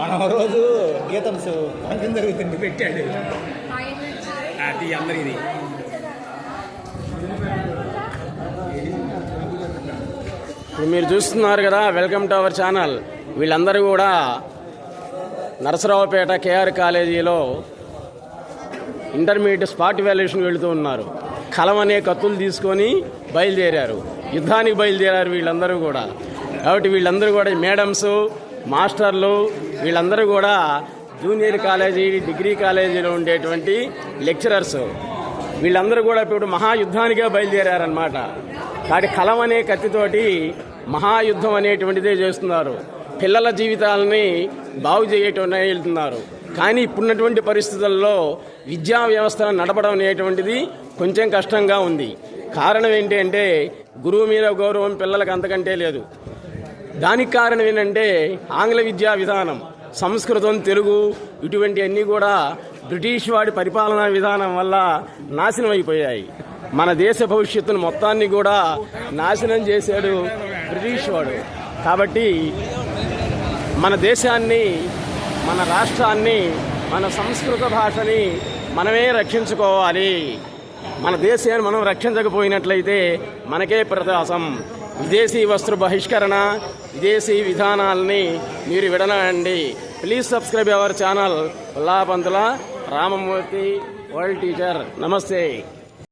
మనం రోజు గీతం ఫంక్షన్ జరుగుతుంది పెట్టాడు అది. అందరిది. ఇప్పుడు మీరు చూస్తున్నారు కదా వెల్కమ్ టు అవర్ ఛానల్ వీళ్ళందరూ కూడా నరసరావుపేట కేఆర్ కాలేజీలో ఇంటర్మీడియట్ స్పాట్ వాల్యుయేషన్ వెళుతూ ఉన్నారు. కలం అనే కత్తులు తీసుకొని బయలుదేరారు. యుద్ధానికి బయలుదేరారు వీళ్ళందరూ కూడా. కాబట్టి వీళ్ళందరూ కూడా మేడమ్స్ మాస్టర్లు వీళ్ళందరూ కూడా జూనియర్ కాలేజీ డిగ్రీ కాలేజీలో ఉండేటువంటి లెక్చరర్స్. వీళ్ళందరూ కూడా ఇప్పుడు మహాయుద్ధానికే బయలుదేరారనమాట కాబట్టి కలం అనే కత్తితోటి మహాయుద్ధం అనేటువంటిదే చేస్తున్నారు. పిల్లల జీవితాలని బాగు చేయటం వెళ్తున్నారు. కానీ ఇప్పుడున్నటువంటి పరిస్థితుల్లో విద్యా వ్యవస్థను నడపడం అనేటువంటిది కొంచెం కష్టంగా ఉంది. కారణం ఏంటి అంటే గురువు మీద గౌరవం పిల్లలకు అంతకంటే లేదు. దానికి కారణం ఏంటంటే ఆంగ్ల విద్యా విధానం సంస్కృతం తెలుగు ఇటువంటి అన్నీ కూడా బ్రిటిష్ వాడి పరిపాలనా విధానం వల్ల నాశనం అయిపోయాయి. మన దేశ భవిష్యత్తును మొత్తాన్ని కూడా నాశనం చేశాడు బ్రిటిష్ వాడు. కాబట్టి మన దేశాన్ని మన రాష్ట్రాన్ని మన సంస్కృత భాషని మనమే రక్షించుకోవాలి. మన దేశాన్ని మనం రక్షించకపోయినట్లయితే మనకే ప్రదాసం విదేశీ వస్త్ర బహిష్కరణ విదేశీ విధానాలని మీరు విడనండి please subscribe our channel Ullapantula Ramamurthy world teacher namaste